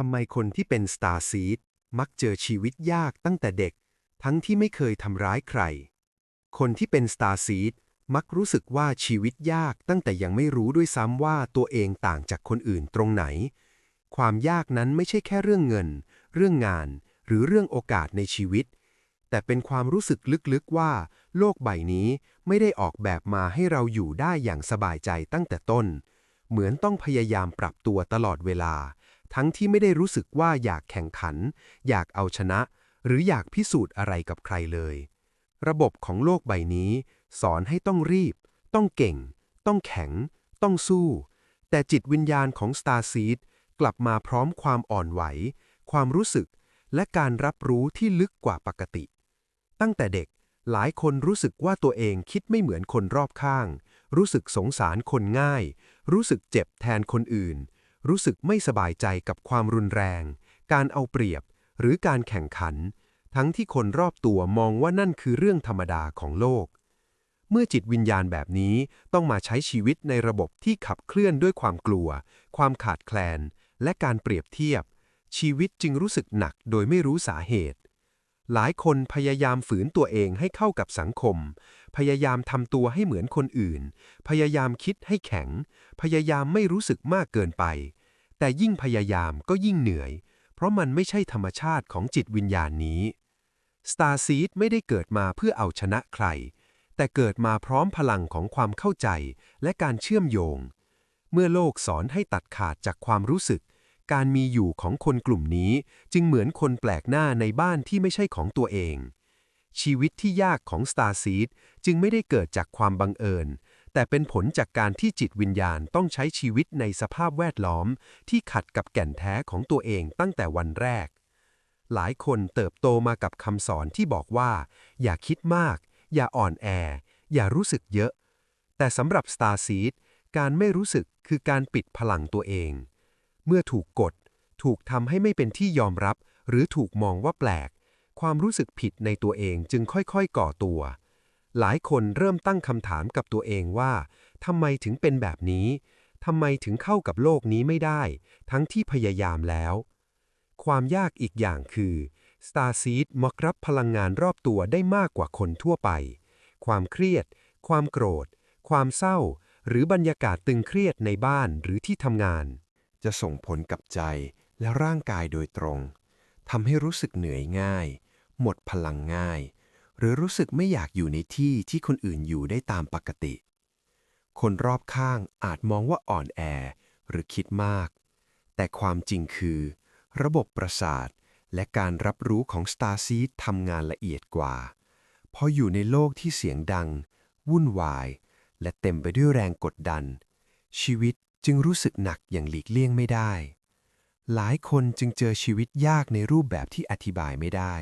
ทำไมคนที่เป็นสตาร์ซีดมักเจอชีวิตยากตั้งแต่เด็ก ทั้งที่ไม่เคยทำร้ายใคร คนที่เป็นสตาร์ซีดมักรู้สึกว่าชีวิตยากตั้งแต่ยังไม่รู้ด้วยซ้ำว่าตัวเองต่างจากคนอื่นตรงไหน ความยากนั้นไม่ใช่แค่เรื่องเงิน เรื่องงาน หรือเรื่องโอกาสในชีวิต แต่เป็นความรู้สึกลึกๆว่า โลกใบนี้ไม่ได้ออกแบบมาให้เราอยู่ได้อย่างสบายใจตั้งแต่ต้น เหมือนต้องพยายามปรับตัวตลอดเวลา ทั้งที่ไม่ได้รู้สึกว่าอยากแข่งขัน อยากเอาชนะ หรืออยากพิสูจน์อะไรกับใครเลย ระบบของโลกใบนี้ สอนให้ต้องรีบ ต้องเก่ง ต้องแข็ง ต้องสู้ แต่จิตวิญญาณของ Star Seed กลับมาพร้อมความอ่อนไหว ความรู้สึก และการรับรู้ที่ลึกกว่าปกติ ตั้งแต่เด็กหลายคนรู้สึกว่าตัวเองคิดไม่เหมือนคนรอบข้าง รู้สึกสงสารคนง่าย รู้สึกเจ็บแทนคนอื่น รู้สึกไม่สบายใจกับความรุนแรง การเอาเปรียบ หรือการแข่งขัน ทั้งที่คนรอบตัวมองว่านั่นคือเรื่องธรรมดาของโลก เมื่อจิตวิญญาณแบบนี้ต้องมาใช้ชีวิตในระบบที่ขับเคลื่อนด้วยความกลัว ความขาดแคลน และการเปรียบเทียบ ชีวิตจึงรู้สึกหนักโดยไม่รู้สาเหตุ หลายคนพยายามฝืนตัวเองให้เข้ากับสังคม พยายามทำตัวให้เหมือนคนอื่น พยายามคิดให้แข็ง พยายามไม่รู้สึกมากเกินไป แต่ยิ่งพยายามก็ยิ่งเหนื่อย เพราะมันไม่ใช่ธรรมชาติของจิตวิญญาณนี้ Star Seed ไม่ได้เกิดมาเพื่อเอาชนะใคร แต่เกิดมาพร้อมพลังของความเข้าใจและการเชื่อมโยง เมื่อโลกสอนให้ตัดขาดจากความรู้สึก การมีอยู่ของคนกลุ่มนี้จึงเหมือนคนแปลกหน้าในบ้านที่ไม่ใช่ของตัวเอง ชีวิตที่ยากของ Star Seed จึงไม่ได้เกิดจากความบังเอิญ แต่เป็นผลจากการที่จิตวิญญาณต้องใช้ชีวิตในสภาพแวดล้อม ที่ขัดกับแก่นแท้ของตัวเองตั้งแต่วันแรก หลายคนเติบโตมากับคำสอนที่บอกว่า อย่าคิดมาก อย่าอ่อนแอ อย่ารู้สึกเยอะ แต่สำหรับ Star Seed การไม่รู้สึกคือการปิดพลังตัวเอง เมื่อถูกกด ถูกทำให้ไม่เป็นที่ยอมรับ หรือถูกมองว่าแปลก ความรู้สึกผิดในตัวเองจึงค่อยๆ ก่อตัว หลายคนเริ่มตั้งคำถามกับตัวเองว่าทำไมถึงเป็นแบบนี้ทำไมถึงเข้ากับโลกนี้ไม่ได้ ทั้งที่พยายามแล้ว ความยากอีกอย่างคือ Star Seed มักรับพลังงานรอบตัวได้มากกว่าคนทั่วไป ความเครียด ความโกรธ ความเศร้า หรือบรรยากาศตึงเครียดในบ้านหรือที่ทำงาน จะส่งผลกับใจและร่างกายโดยตรงทำให้รู้สึกเหนื่อยง่าย หมดพลังง่าย หรือรู้สึกไม่อยากอยู่ในที่ที่คนอื่นอยู่ได้ตามปกติ คนรอบข้างอาจมองว่าอ่อนแอหรือคิดมาก แต่ความจริงคือ ระบบประสาทและการรับรู้ของ Star Seed ทำงานละเอียดกว่า พออยู่ในโลกที่เสียงดัง วุ่นวาย และเต็มไปด้วยแรงกดดัน ชีวิต จึงรู้สึกหนักอย่างหลีกเลี่ยงไม่ได้ หลายคนจึงเจอชีวิตยากในรูปแบบที่อธิบายไม่ได้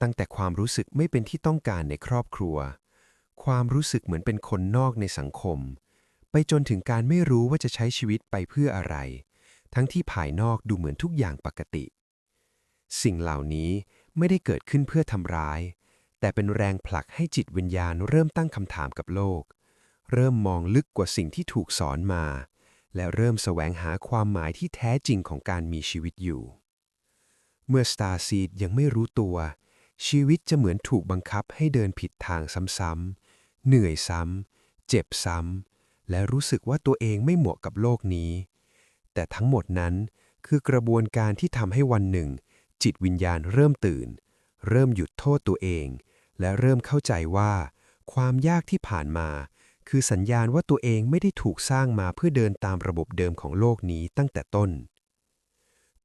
ตั้งแต่ความรู้สึกไม่เป็นที่ต้องการในครอบครัว ความรู้สึกเหมือนเป็นคนนอกในสังคม ไปจนถึงการไม่รู้ว่าจะใช้ชีวิตไปเพื่ออะไร ทั้งที่ภายนอกดูเหมือนทุกอย่างปกติ สิ่งเหล่านี้ไม่ได้เกิดขึ้นเพื่อทำร้าย แต่เป็นแรงผลักให้จิตวิญญาณเริ่มตั้งคำถามกับโลก เริ่มมองลึกกว่าสิ่งที่ถูกสอนมา และเริ่มแสวงหาความหมายที่แท้จริงของการมีชีวิตอยู่ เมื่อ Star Seed ยังไม่รู้ตัว ชีวิตจะเหมือนถูกบังคับให้เดินผิดทางซ้ำๆ เหนื่อยซ้ำ เจ็บซ้ำ และรู้สึกว่าตัวเองไม่เหมาะกับโลกนี้ แต่ทั้งหมดนั้นคือกระบวนการที่ทำให้วันหนึ่ง จิตวิญญาณเริ่มตื่น เริ่มหยุดโทษตัวเอง และเริ่มเข้าใจว่า ความยากที่ผ่านมา คือสัญญาณว่าตัวเองไม่ได้ถูกสร้างมาเพื่อเดินตามระบบเดิมของโลกนี้ตั้งแต่ต้น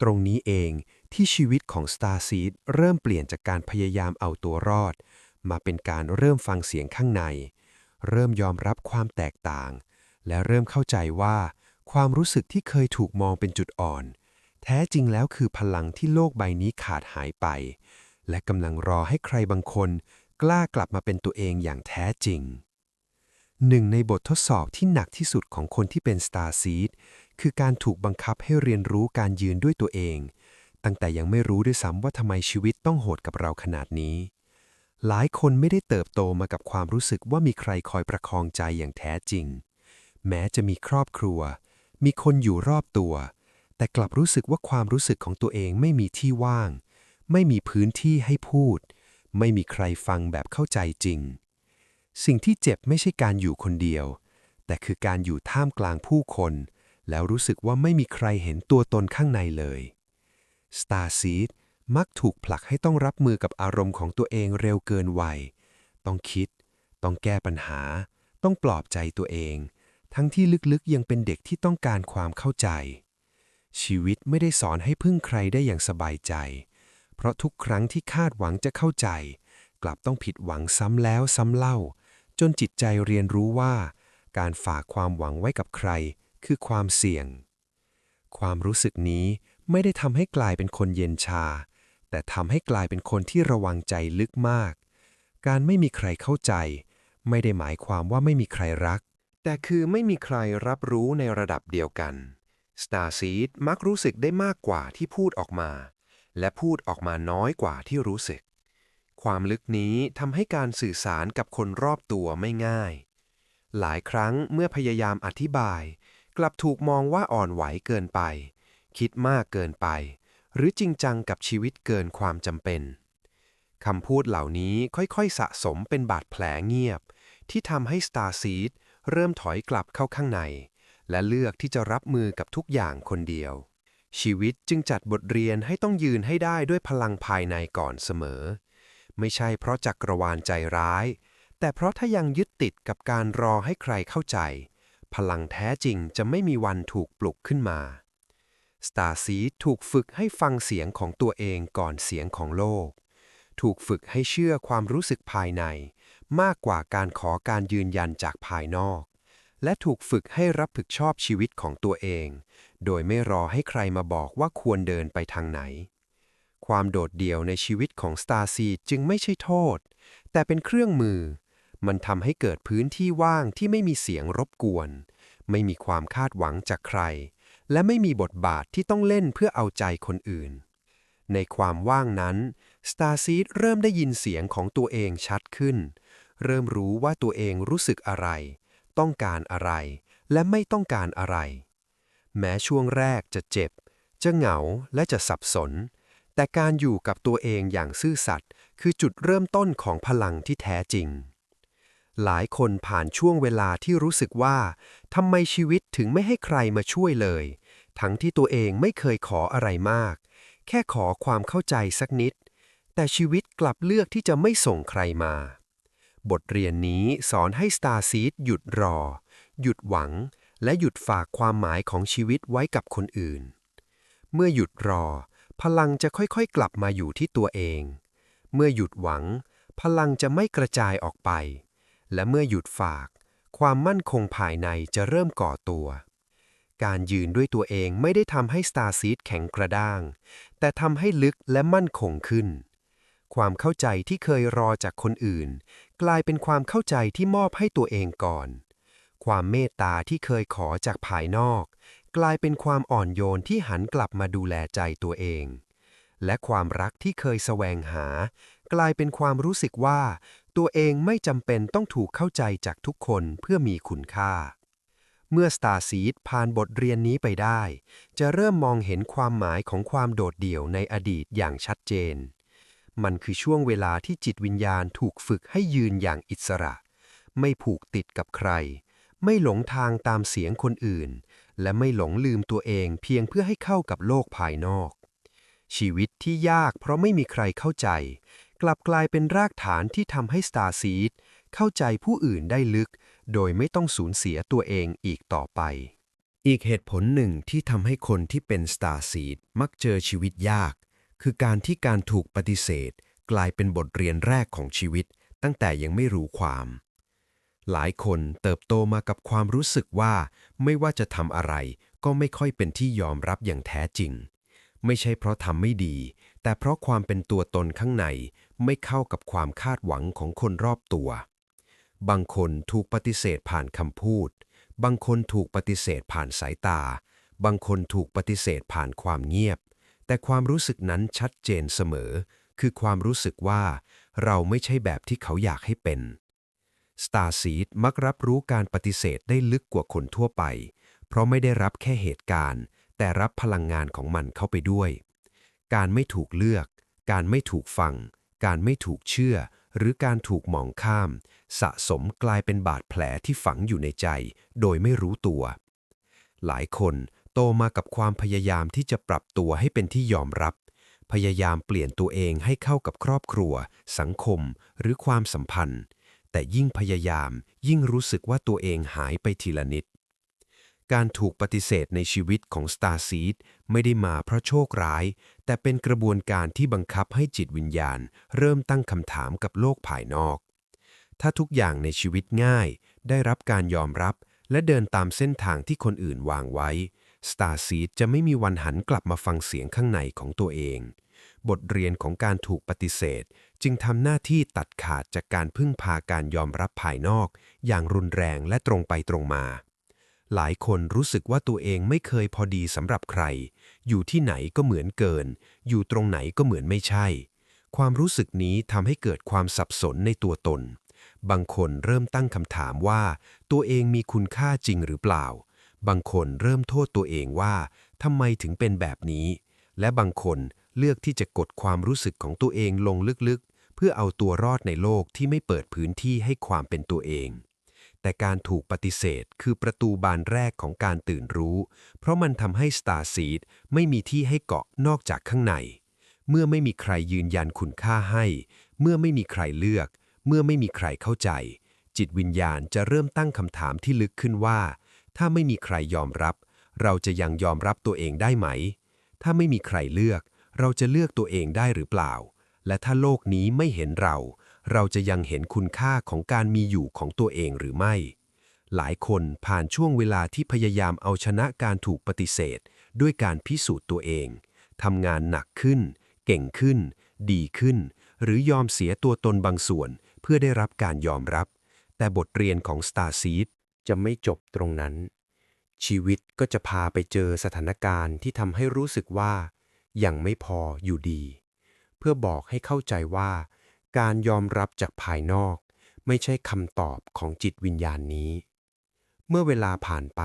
ตรงนี้เองที่ชีวิตของ Star Seed เริ่มเปลี่ยนจากการพยายามเอาตัวรอด มาเป็นการเริ่มฟังเสียงข้างใน เริ่มยอมรับความแตกต่าง และเริ่มเข้าใจว่า ความรู้สึกที่เคยถูกมองเป็นจุดอ่อน แท้จริงแล้วคือพลังที่โลกใบนี้ขาดหายไป และกำลังรอให้ใครบางคน กล้ากลับมาเป็นตัวเองอย่างแท้จริง หนึ่งในบททดสอบที่หนักที่สุดของคนที่เป็น Star Seed คือการถูกบังคับให้เรียนรู้การยืนด้วยตัวเอง ตั้งแต่ยังไม่รู้ด้วยซ้ำว่าทำไมชีวิตต้องโหดกับเราขนาดนี้ หลายคนไม่ได้เติบโตมากับความรู้สึกว่ามีใครคอยประคองใจอย่างแท้จริง แม้จะมีครอบครัว มีคนอยู่รอบตัว แต่กลับรู้สึกว่าความรู้สึกของตัวเองไม่มีที่ว่าง ไม่มีพื้นที่ให้พูด ไม่มีใครฟังแบบเข้าใจจริง สิ่งที่เจ็บไม่ใช่การอยู่คนเดียว แต่คือการอยู่ท่ามกลางผู้คน แล้วรู้สึกว่าไม่มีใครเห็นตัวตนข้างในเลย Star Seed มักถูกผลักให้ต้องรับมือกับอารมณ์ของตัวเองเร็วเกินวัย ต้องคิด ต้องแก้ปัญหา ต้องปลอบใจตัวเอง ทั้งที่ลึกๆยังเป็นเด็กที่ต้องการความเข้าใจ ชีวิตไม่ได้สอนให้พึ่งใครได้อย่างสบายใจ เพราะทุกครั้งที่คาดหวังจะเข้าใจ กลับต้องผิดหวังซ้ำแล้วซ้ำเล่า จนจิตใจเรียนรู้ว่า การฝากความหวังไว้กับใคร คือความเสี่ยง ความรู้สึกนี้ไม่ได้ทำให้กลายเป็นคนเย็นชา แต่ทำให้กลายเป็นคนที่ระวังใจลึกมาก การไม่มีใครเข้าใจ ไม่ได้หมายความว่าไม่มีใครรัก แต่คือไม่มีใครรับรู้ในระดับเดียวกัน Starseed มักรู้สึกได้มากกว่าที่พูดออกมา และพูดออกมาน้อยกว่าที่รู้สึก ความลึกนี้ทำให้การสื่อสารกับคนรอบตัวไม่ง่าย หลายครั้งเมื่อพยายามอธิบาย กลับถูกมองว่าอ่อนไหวเกินไป คิดมากเกินไป หรือจริงจังกับชีวิตเกินความจำเป็นคำพูดเหล่านี้ค่อยๆสะสมเป็นบาดแผลเงียบ ที่ทำให้ Starseed เริ่มถอยกลับเข้าข้างใน และเลือกที่จะรับมือกับทุกอย่างคนเดียว ชีวิตจึงจัดบทเรียนให้ต้องยืนให้ได้ด้วยพลังภายในก่อนเสมอ ไม่ใช่เพราะจักรวาลใจร้าย แต่เพราะถ้ายังยึดติดกับการรอให้ใครเข้าใจ พลังแท้จริงจะไม่มีวันถูกปลุกขึ้นมาสตาร์ซีถูกฝึกให้ฟังเสียงของตัวเองก่อนเสียงของโลก ถูกฝึกให้เชื่อความรู้สึกภายใน มากกว่าการขอการยืนยันจากภายนอก และถูกฝึกให้รับผิดชอบชีวิตของตัวเอง โดยไม่รอให้ใครมาบอกว่าควรเดินไปทางไหน ความโดดเดี่ยวในชีวิตของ Star s e จึงไม่ใช่โทษ แต่เป็นเครื่องมือ มันทำให้เกิดพื้นที่ว่างที่ไม่มีเสียงรบกวน ไม่มีความคาดหวังจากใคร และไม่มีบทบาทที่ต้องเล่นเพื่อเอาใจคนอื่น ในความว่างนั้น Star s e เริ่มได้ยินเสียงของตัวเองชัดขึ้น เริ่มรู้ว่าตัวเองรู้สึกอะไร ต้องการอะไร และไม่ต้องการอะไร แม้ช่วงแรกจะเจ็บ จะเหงาและจะสับสน แต่การอยู่กับตัวเองอย่างซื่อสัตย์คือจุดเริ่มต้นของพลังที่แท้จริง หลายคนผ่านช่วงเวลาที่รู้สึกว่าทำไมชีวิตถึงไม่ให้ใครมาช่วยเลย ทั้งที่ตัวเองไม่เคยขออะไรมาก แค่ขอความเข้าใจสักนิด แต่ชีวิตกลับเลือกที่จะไม่ส่งใครมา บทเรียนนี้สอนให้ Star Seed หยุดรอ หยุดหวัง และหยุดฝากความหมายของชีวิตไว้กับคนอื่น เมื่อหยุดรอ พลังจะค่อยๆกลับมาอยู่ที่ตัวเอง เมื่อหยุดหวัง พลังจะไม่กระจายออกไป และเมื่อหยุดฝาก ความมั่นคงภายในจะเริ่มก่อตัว การยืนด้วยตัวเองไม่ได้ทำให้ Star Seed แข็งกระด้าง แต่ทำให้ลึกและมั่นคงขึ้น ความเข้าใจที่เคยรอจากคนอื่น กลายเป็นความเข้าใจที่มอบให้ตัวเองก่อน ความเมตตาที่เคยขอจากภายนอก กลายเป็นความอ่อนโยนที่หันกลับมาดูแลใจตัวเอง และความรักที่เคยแสวงหา กลายเป็นความรู้สึกว่า ตัวเองไม่จำเป็นต้องถูกเข้าใจจากทุกคนเพื่อมีคุณค่า เมื่อ Star Seed ผ่านบทเรียนนี้ไปได้ จะเริ่มมองเห็นความหมายของความโดดเดี่ยวในอดีตอย่างชัดเจน มันคือช่วงเวลาที่จิตวิญญาณถูกฝึกให้ยืนอย่างอิสระ ไม่ผูกติดกับใคร ไม่หลงทางตามเสียงคนอื่น และไม่หลงลืมตัวเองเพียงเพื่อให้เข้ากับโลกภายนอก ชีวิตที่ยากเพราะไม่มีใครเข้าใจ กลับกลายเป็นรากฐานที่ทำให้ Star Seed เข้าใจผู้อื่นได้ลึก โดยไม่ต้องสูญเสียตัวเองอีกต่อไป อีกเหตุผลหนึ่งที่ทำให้คนที่เป็น Star Seed มักเจอชีวิตยาก คือการที่การถูกปฏิเสธ กลายเป็นบทเรียนแรกของชีวิต ตั้งแต่ยังไม่รู้ความ หลายคนเติบโตมากับความรู้สึกว่า ไม่ว่าจะทำอะไร ก็ไม่ค่อยเป็นที่ยอมรับอย่างแท้จริง ไม่ใช่เพราะทำไม่ดี แต่เพราะความเป็นตัวตนข้างใน ไม่เข้ากับความคาดหวังของคนรอบตัว บางคนถูกปฏิเสธผ่านคำพูด บางคนถูกปฏิเสธผ่านสายตา บางคนถูกปฏิเสธผ่านความเงียบ แต่ความรู้สึกนั้นชัดเจนเสมอ คือความรู้สึกว่า เราไม่ใช่แบบที่เขาอยากให้เป็น Star Seed มักรับรู้การปฏิเสธได้ลึกกว่าคนทั่วไป เพราะไม่ได้รับแค่เหตุการณ์ แต่รับพลังงานของมันเข้าไปด้วย การไม่ถูกเลือก การไม่ถูกฟัง การไม่ถูกเชื่อ หรือการถูกมองข้าม สะสมกลายเป็นบาดแผลที่ฝังอยู่ในใจ โดยไม่รู้ตัว หลายคนโตมากับความพยายามที่จะปรับตัวให้เป็นที่ยอมรับ พยายามเปลี่ยนตัวเองให้เข้ากับครอบครัว สังคม หรือความสัมพันธ์ แต่ยิ่งพยายาม ยิ่งรู้สึกว่าตัวเองหายไปทีละนิด การถูกปฏิเสธในชีวิตของ Star Seed ไม่ได้มาเพราะโชคร้าย แต่เป็นกระบวนการที่บังคับให้จิตวิญญาณ เริ่มตั้งคำถามกับโลกภายนอก ถ้าทุกอย่างในชีวิตง่าย ได้รับการยอมรับ และเดินตามเส้นทางที่คนอื่นวางไว้ Star Seed จะไม่มีวันหันกลับมาฟังเสียงข้างในของตัวเอง บทเรียนของการถูกปฏิเสธ จึงทำหน้าที่ตัดขาดจากการพึ่งพาการยอมรับภายนอก อย่างรุนแรงและตรงไปตรงมา หลายคนรู้สึกว่าตัวเองไม่เคยพอดีสำหรับใคร อยู่ที่ไหนก็เหมือนเกิน อยู่ตรงไหนก็เหมือนไม่ใช่ ความรู้สึกนี้ทำให้เกิดความสับสนในตัวตน บางคนเริ่มตั้งคำถามว่า ตัวเองมีคุณค่าจริงหรือเปล่า บางคนเริ่มโทษตัวเองว่าทำไมถึงเป็นแบบนี้ และบางคน เลือกที่จะกดความรู้สึกของตัวเองลงลึกๆ เพื่อเอาตัวรอดในโลกที่ไม่เปิดพื้นที่ให้ความเป็นตัวเอง แต่การถูกปฏิเสธคือประตูบานแรกของการตื่นรู้ เพราะมันทำให้ Star Seed ไม่มีที่ให้เกาะนอกจากข้างใน เมื่อไม่มีใครยืนยันคุณค่าให้ เมื่อไม่มีใครเลือก เมื่อไม่มีใครเข้าใจ จิตวิญญาณจะเริ่มตั้งคำถามที่ลึกขึ้นว่า ถ้าไม่มีใครยอมรับ เราจะยังยอมรับตัวเองได้ไหม ถ้าไม่มีใครเลือก เราจะเลือกตัวเองได้หรือเปล่า และถ้าโลกนี้ไม่เห็นเรา เราจะยังเห็นคุณค่าของการมีอยู่ของตัวเองหรือไม่ หลายคนผ่านช่วงเวลาที่พยายามเอาชนะการถูกปฏิเสธ ด้วยการพิสูจน์ตัวเองทำงานหนักขึ้น เก่งขึ้น ดีขึ้น หรือยอมเสียตัวตนบางส่วน เพื่อได้รับการยอมรับ แต่บทเรียนของ Star Seed จะไม่จบตรงนั้น ชีวิตก็จะพาไปเจอสถานการณ์ที่ทำให้รู้สึกว่า ยังไม่พออยู่ดี เพื่อบอกให้เข้าใจว่า การยอมรับจากภายนอก ไม่ใช่คำตอบของจิตวิญญาณนี้ เมื่อเวลาผ่านไป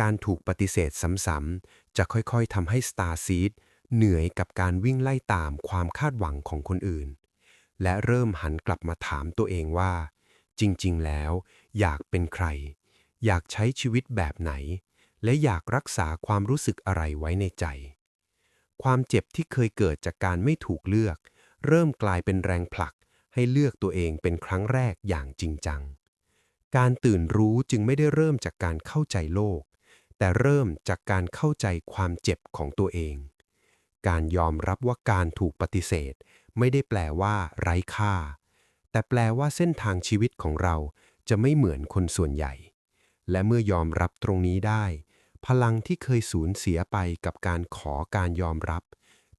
การถูกปฏิเสธซ้ำๆจะค่อยๆทำให้ Star Seed เหนื่อยกับการวิ่งไล่ตามความคาดหวังของคนอื่น และเริ่มหันกลับมาถามตัวเองว่า จริงๆ แล้ว อยากเป็นใคร อยากใช้ชีวิตแบบไหน และอยากรักษาความรู้สึกอะไรไว้ในใจ ความเจ็บที่เคยเกิดจากการไม่ถูกเลือก เริ่มกลายเป็นแรงผลักให้เลือกตัวเองเป็นครั้งแรกอย่างจริงจัง การตื่นรู้จึงไม่ได้เริ่มจากการเข้าใจโลก แต่เริ่มจากการเข้าใจความเจ็บของตัวเอง การยอมรับว่าการถูกปฏิเสธ ไม่ได้แปลว่าไร้ค่า แต่แปลว่าเส้นทางชีวิตของเราจะไม่เหมือนคนส่วนใหญ่ และเมื่อยอมรับตรงนี้ได้ พลังที่เคยสูญเสียไปกับการขอการยอมรับ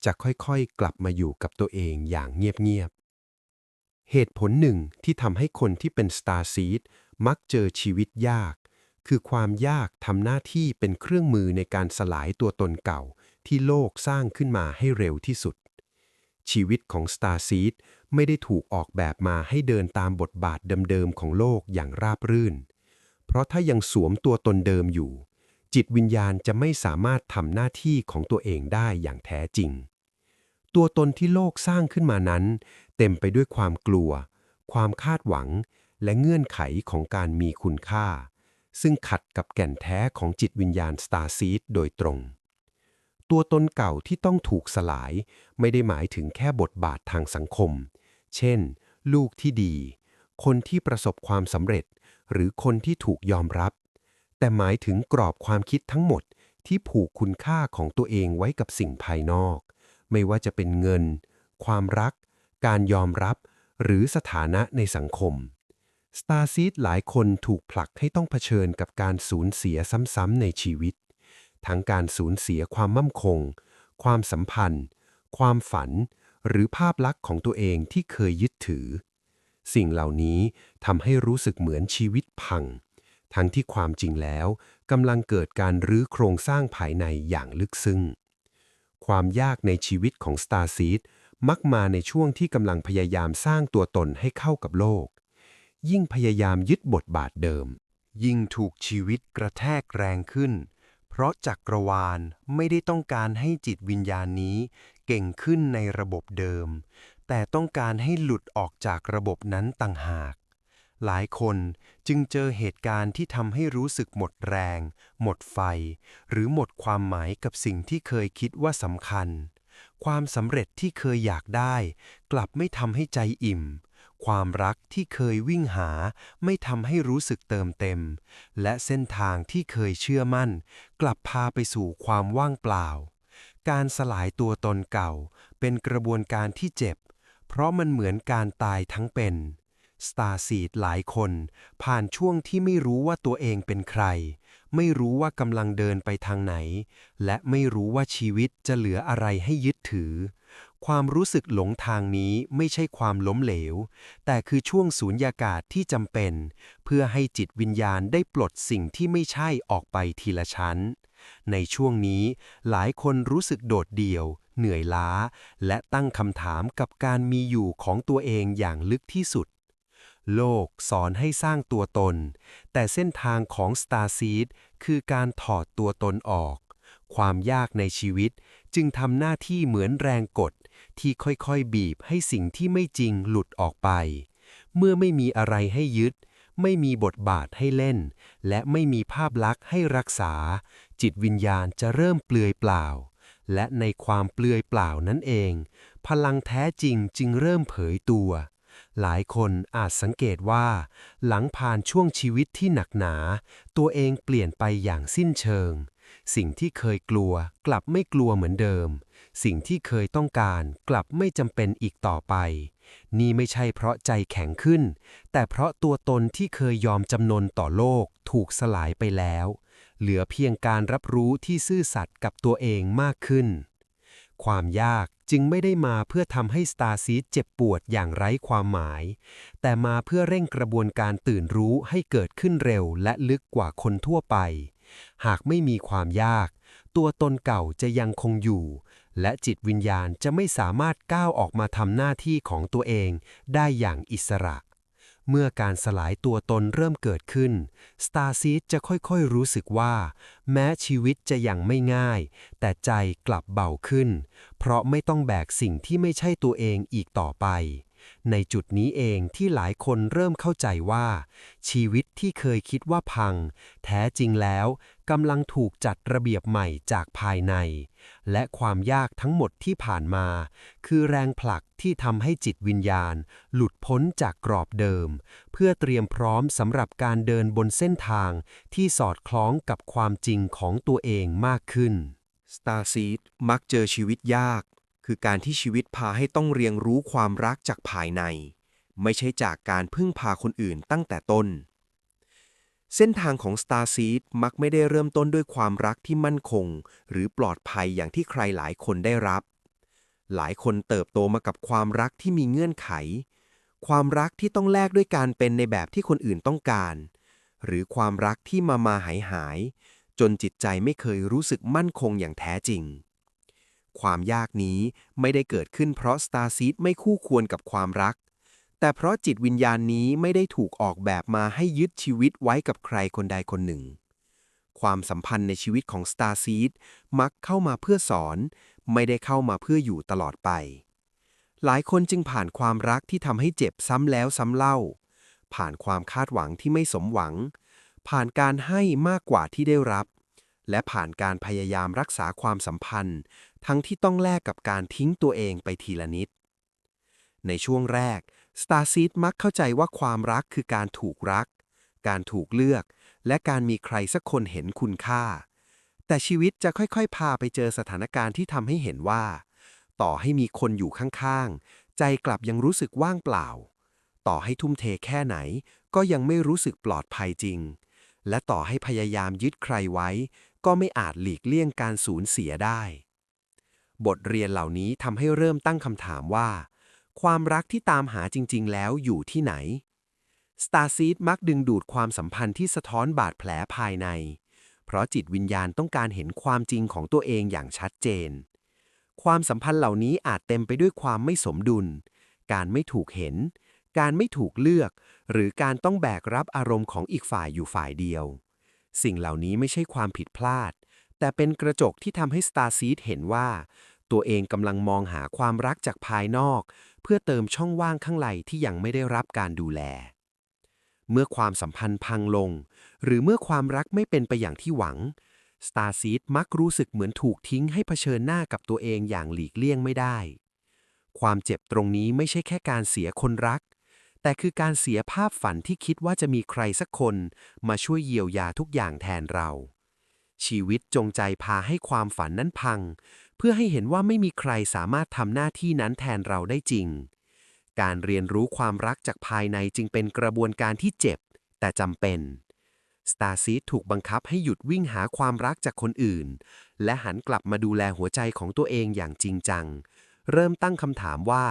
จะค่อยๆ กลับมาอยู่กับตัวเองอย่างเงียบๆ เหตุผลหนึ่งที่ทำให้คนที่เป็น Star Seed มักเจอชีวิตยาก คือความยากทำหน้าที่เป็นเครื่องมือในการสลายตัวตนเก่า ที่โลกสร้างขึ้นมาให้เร็วที่สุด ชีวิตของ Star Seed ไม่ได้ถูกออกแบบมาให้เดินตามบทบาทเดิมๆของโลกอย่างราบรื่น เพราะถ้ายังสวมตัวตนเดิมอยู่ จิตวิญญาณจะไม่สามารถทำหน้าที่ของตัวเองได้อย่างแท้จริง ตัวตนที่โลกสร้างขึ้นมานั้น เต็มไปด้วยความกลัว ความคาดหวัง และเงื่อนไขของการมีคุณค่า ซึ่งขัดกับแก่นแท้ของจิตวิญญาณ Star Seed โดยตรง ตัวตนเก่าที่ต้องถูกสลายไม่ได้หมายถึงแค่บทบาททางสังคม เช่น ลูกที่ดี คนที่ประสบความสำเร็จ หรือคนที่ถูกยอมรับ แต่หมายถึงกรอบความคิดทั้งหมดที่ผูกคุณค่าของตัวเองไว้กับสิ่งภายนอก ไม่ว่าจะเป็นเงิน ความรัก การยอมรับ หรือสถานะในสังคม Star Seed หลายคนถูกผลักให้ต้องเผชิญกับการสูญเสียซ้ำๆในชีวิต ทั้งการสูญเสียความมั่นคง ความสัมพันธ์ ความฝัน หรือภาพลักษณ์ของตัวเองที่เคยยึดถือ สิ่งเหล่านี้ทำให้รู้สึกเหมือนชีวิตพัง ทั้งที่ความจริงแล้วกำลังเกิดการรื้อโครงสร้างภายในอย่างลึกซึ้ง ความยากในชีวิตของ Star Seed มักมาในช่วงที่กำลังพยายามสร้างตัวตนให้เข้ากับโลก ยิ่งพยายามยึดบทบาทเดิม ยิ่งถูกชีวิตกระแทกแรงขึ้น เพเพราะจักรวาลไม่ได้ต้องการให้จิตวิญญาณนี้เก่งขึ้นในระบบเดิม แต่ต้องการให้หลุดออกจากระบบนั้นต่างหาก หลายคนจึงเจอเหตุการณ์ที่ทำให้รู้สึกหมดแรง หมดไฟ หรือหมดความหมายกับสิ่งที่เคยคิดว่าสำคัญ ความสำเร็จที่เคยอยากได้ กลับไม่ทำให้ใจอิ่ม ความรักที่เคยวิ่งหา ไม่ทำให้รู้สึกเติมเต็ม และเส้นทางที่เคยเชื่อมั่น กลับพาไปสู่ความว่างเปล่า การสลายตัวตนเก่า เป็นกระบวนการที่เจ็บ เพราะมันเหมือนการตายทั้งเป็น สตาร์ซีดหลายคน ผ่านช่วงที่ไม่รู้ว่าตัวเองเป็นใคร ไม่รู้ว่ากำลังเดินไปทางไหน และไม่รู้ว่าชีวิตจะเหลืออะไรให้ยึดถือ ความรู้สึกหลงทางนี้ไม่ใช่ความล้มเหลว แต่คือช่วงสูญญากาศที่จำเป็น เพื่อให้จิตวิญญาณได้ปลดสิ่งที่ไม่ใช่ออกไปทีละชั้น ในช่วงนี้หลายคนรู้สึกโดดเดี่ยวเหนื่อยล้า และตั้งคำถามกับการมีอยู่ของตัวเองอย่างลึกที่สุด โลกสอนให้สร้างตัวตน แต่เส้นทางของ Star Seed คือการถอดตัวตนออก ความยากในชีวิตจึงทำหน้าที่เหมือนแรงกด ที่ค่อยๆบีบให้สิ่งที่ไม่จริงหลุดออกไป เมื่อไม่มีอะไรให้ยึด ไม่มีบทบาทให้เล่น และไม่มีภาพลักษณ์ให้รักษา จิตวิญญาณจะเริ่มเปลือยเปล่า และในความเปลือยเปล่านั่นเอง พลังแท้จริงจึงเริ่มเผยตัว หลายคนอาจสังเกตว่า หลังผ่านช่วงชีวิตที่หนักหนา ตัวเองเปลี่ยนไปอย่างสิ้นเชิง สิ่งที่เคยกลัวกลับไม่กลัวเหมือนเดิม สิ่งที่เคยต้องการกลับไม่จำเป็นอีกต่อไป นี่ไม่ใช่เพราะใจแข็งขึ้น แต่เพราะตัวตนที่เคยยอมจำนนต่อโลกถูกสลายไปแล้ว เหลือเพียงการรับรู้ที่ซื่อสัตย์กับตัวเองมากขึ้นความยาก จึงไม่ได้มาเพื่อทำให้สตาร์ซีดเจ็บปวดอย่างไร้ความหมาย แต่มาเพื่อเร่งกระบวนการตื่นรู้ให้เกิดขึ้นเร็วและลึกกว่าคนทั่วไป หากไม่มีความยาก ตัวตนเก่าจะยังคงอยู่ และจิตวิญญาณจะไม่สามารถก้าวออกมาทำหน้าที่ของตัวเองได้อย่างอิสระ เมื่อการสลายตัวตนเริ่มเกิดขึ้น สตาร์ซีดจะค่อยๆรู้สึกว่า แม้ชีวิตจะยังไม่ง่าย แต่ใจกลับเบาขึ้น เพราะไม่ต้องแบกสิ่งที่ไม่ใช่ตัวเองอีกต่อไป ในจุดนี้เองที่หลายคนเริ่มเข้าใจว่า ชีวิตที่เคยคิดว่าพัง แท้จริงแล้ว กำลังถูกจัดระเบียบใหม่จากภายใน และความยากทั้งหมดที่ผ่านมา คือแรงผลักที่ทำให้จิตวิญญาณ หลุดพ้นจากกรอบเดิม เพื่อเตรียมพร้อมสำหรับการเดินบนเส้นทางที่สอดคล้องกับความจริงของตัวเองมากขึ้น Star Seed มักเจอชีวิตยาก คือการที่ชีวิตพาให้ต้องเรียนรู้ความรักจากภายใน ไม่ใช่จากการพึ่งพาคนอื่นตั้งแต่ต้น เส้นทางของ Star Seed มักไม่ได้เริ่มต้นด้วยความรักที่มั่นคง หรือปลอดภัยอย่างที่ใครหลายคนได้รับ หลายคนเติบโตมากับความรักที่มีเงื่อนไข ความรักที่ต้องแลกด้วยการเป็นในแบบที่คนอื่นต้องการ หรือความรักที่มามาหายหาย จนจิตใจไม่เคยรู้สึกมั่นคงอย่างแท้จริง ความยากนี้ไม่ได้เกิดขึ้นเพราะ Star Seed ไม่คู่ควรกับความรัก แต่เพราะจิตวิญญาณนี้ไม่ได้ถูกออกแบบมาให้ยึดชีวิตไว้กับใครคนใดคนหนึ่ง ความสัมพันธ์ในชีวิตของ Star Seed มักเข้ามาเพื่อสอน ไม่ได้เข้ามาเพื่ออยู่ตลอดไป หลายคนจึงผ่านความรักที่ทำให้เจ็บซ้ำแล้วซ้ำเล่า ผ่านความคาดหวังที่ไม่สมหวัง ผ่านการให้มากกว่าที่ได้รับ และผ่านการพยายามรักษาความสัมพันธ์ ทั้งที่ต้องแลกกับการทิ้งตัวเองไปทีละนิด ในช่วงแรก Star Seed มักเข้าใจว่าความรักคือการถูกรัก การถูกเลือก และการมีใครสักคนเห็นคุณค่า แต่ชีวิตจะค่อยๆ พาไปเจอสถานการณ์ที่ทำให้เห็นว่า ต่อให้มีคนอยู่ข้างๆ ใจกลับยังรู้สึกว่างเปล่า ต่อให้ทุ่มเทแค่ไหน ก็ยังไม่รู้สึกปลอดภัยจริง และต่อให้พยายามยึดใครไว้ ก็ไม่อาจหลีกเลี่ยงการสูญเสียได้ บทเรียนเหล่านี้ทำให้เริ่มตั้งคำถามว่า ความรักที่ตามหาจริง ๆ แล้วอยู่ที่ไหน Starseed มักดึงดูดความสัมพันธ์ที่สะท้อนบาดแผลภายใน เพราะจิตวิญญาณต้องการเห็นความจริงของตัวเองอย่างชัดเจน ความสัมพันธ์เหล่านี้อาจเต็มไปด้วยความไม่สมดุล การไม่ถูกเห็น การไม่ถูกเลือก หรือการต้องแบกรับอารมณ์ของอีกฝ่ายอยู่ฝ่ายเดียว สิ่งเหล่านี้ไม่ใช่ความผิดพลาด แต่เป็นกระจกที่ทำให้ Starseed เห็นว่า ตัวเองกำลังมองหาความรักจากภายนอก เพื่อเติมช่องว่างข้างในที่ยังไม่ได้รับการดูแล เมื่อความสัมพันธ์พังลง หรือเมื่อความรักไม่เป็นไปอย่างที่หวัง Starseed มักรู้สึกเหมือนถูกทิ้งให้เผชิญหน้ากับตัวเองอย่างหลีกเลี่ยงไม่ได้ ความเจ็บตรงนี้ไม่ใช่แค่การเสียคนรัก แต่คือการเสียภาพฝันที่คิดว่าจะมีใครสักคนมาช่วยเยียวยาทุกอย่างแทนเราชีวิตจงใจพาให้ความฝันนั้นพัง เพื่อให้เห็นว่าไม่มีใครสามารถทำหน้าที่นั้นแทนเราได้จริง การเรียนรู้ความรักจากภายในจึงเป็นกระบวนการที่เจ็บ แต่จำเป็น Starseed ถูกบังคับให้หยุดวิ่งหาความรักจากคนอื่น และหันกลับมาดูแลหัวใจของตัวเองอย่างจริงจัง เริ่มตั้งคำถามว่า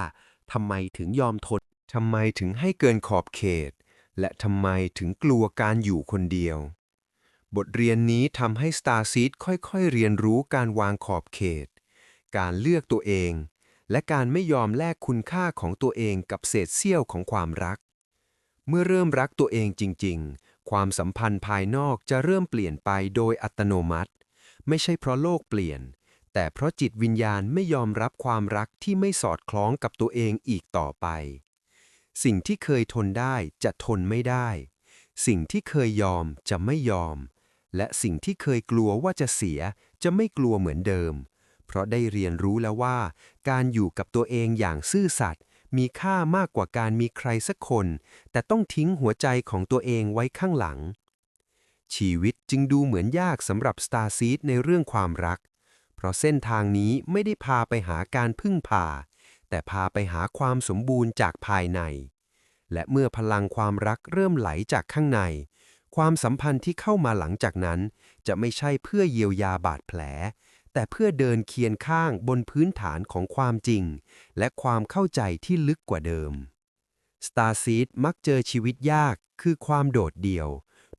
ทำไมถึงยอมทนทำไมถึงให้เกินขอบเขต และทำไมถึงกลัวการอยู่คนเดียว บทเรียนนี้ทำให้ Starseed ค่อยๆ เรียนรู้การวางขอบเขต การเลือกตัวเอง และการไม่ยอมแลกคุณค่าของตัวเองกับเศษเสี้ยวของความรัก เมื่อเริ่มรักตัวเองจริง ๆ ความสัมพันธ์ภายนอกจะเริ่มเปลี่ยนไปโดยอัตโนมัติ ไม่ใช่เพราะโลกเปลี่ยน แต่เพราะจิตวิญญาณไม่ยอมรับความรักที่ไม่สอดคล้องกับตัวเองอีกต่อไป สิ่งที่เคยทนได้จะทนไม่ได้ สิ่งที่เคยยอมจะไม่ยอมและสิ่งที่เคยกลัวว่าจะเสียจะไม่กลัวเหมือนเดิม ราะได้เรียนรู้แล้วว่า การอยู่กับตัวเองอย่างซื่อสัตย์มีค่ามากกว่าการมีใครสักคน แต่ต้องทิ้งหัวใจของตัวเองไว้ข้างหลัง ชีวิตจึงดูเหมือนยากสำหรับ Starseed ในเรื่องความรัก เพราะเส้นทางนี้ไม่ได้พาไปหาการพึ่งพา แต่พาไปหาความสมบูรณ์จากภายใน และเมื่อพลังความรักเริ่มไหลจากข้างใน ความสัมพันธ์ที่เข้ามาหลังจากนั้น จะไม่ใช่เพื่อเยียวยาบาดแผล แต่เพื่อเดินเคียงข้างบนพื้นฐานของความจริง และความเข้าใจที่ลึกกว่าเดิม Starseed มักเจอชีวิตยากคือความโดดเดี่ยว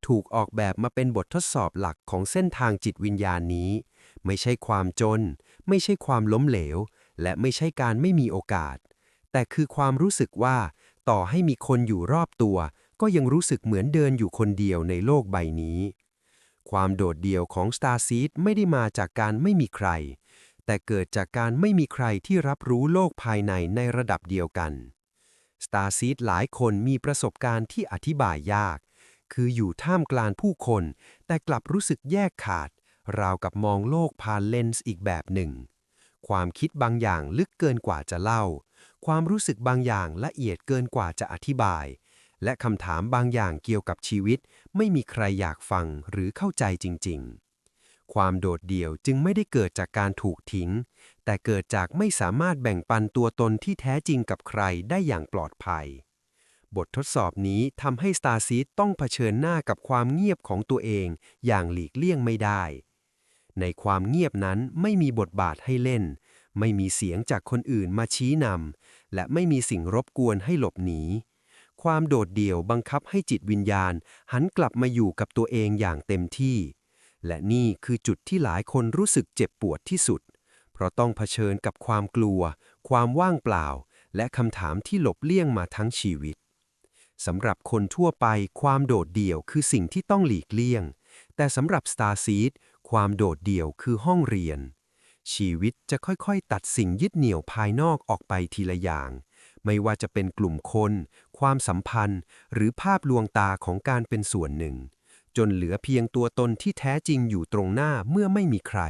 ถูกออกแบบมาเป็นบททดสอบหลักของเส้นทางจิตวิญญาณนี้ ไม่ใช่ความจน ไม่ใช่ความล้มเหลว และไม่ใช่การไม่มีโอกาส แต่คือความรู้สึกว่า ต่อให้มีคนอยู่รอบตัว ก็ยังรู้สึกเหมือนเดินอยู่คนเดียวในโลกใบนี้ ความโดดเดี่ยวของ Starseed ไม่ได้มาจากการไม่มีใคร แต่เกิดจากการไม่มีใครที่รับรู้โลกภายในในระดับเดียวกัน Starseed หลายคนมีประสบการณ์ที่อธิบายยาก คืออยู่ท่ามกลางผู้คน แต่กลับรู้สึกแยกขาด ราวกับมองโลกผ่านเลนส์อีกแบบหนึ่ง ความคิดบางอย่างลึกเกินกว่าจะเล่า ความรู้สึกบางอย่างละเอียดเกินกว่าจะอธิบาย และคำถามบางอย่างเกี่ยวกับชีวิต ไม่มีใครอยากฟังหรือเข้าใจจริง ๆ ความโดดเดี่ยวจึงไม่ได้เกิดจากการถูกทิ้ง แต่เกิดจากไม่สามารถแบ่งปันตัวตนที่แท้จริงกับใครได้อย่างปลอดภัย บททดสอบนี้ทำให้ Starseed ต้องเผชิญหน้ากับความเงียบของตัวเองอย่างหลีกเลี่ยงไม่ได้ ในความเงียบนั้นไม่มีบทบาทให้เล่นไม่มีเสียงจากคนอื่นมาชี้นำ และไม่มีสิ่งรบกวนให้หลบหนี ความโดดเดี่ยวบังคับให้จิตวิญญาณ หันกลับมาอยู่กับตัวเองอย่างเต็มที่ และนี่คือจุดที่หลายคนรู้สึกเจ็บปวดที่สุด เพราะต้องเผชิญกับความกลัว ความว่างเปล่า และคำถามที่หลบเลี่ยงมาทั้งชีวิตสำหรับคนทั่วไปความโดดเดี่ยวคือสิ่งที่ต้องหลีกเลี่ยง แต่สำหรับ Starseed ความโดดเดี่ยวคือห้องเรียน ชีวิตจะค่อยๆ ตัดสิ่งยึดเหนี่ยวภายนอกออกไปทีละอย่าง ไม่ว่าจะเป็นกลุ่มคน ความสัมพันธ์ หรือภาพลวงตาของการเป็นส่วนหนึ่ง จนเหลือเพียงตัวตนที่แท้จริงอยู่ตรงหน้าเมื่อไม่มีใคร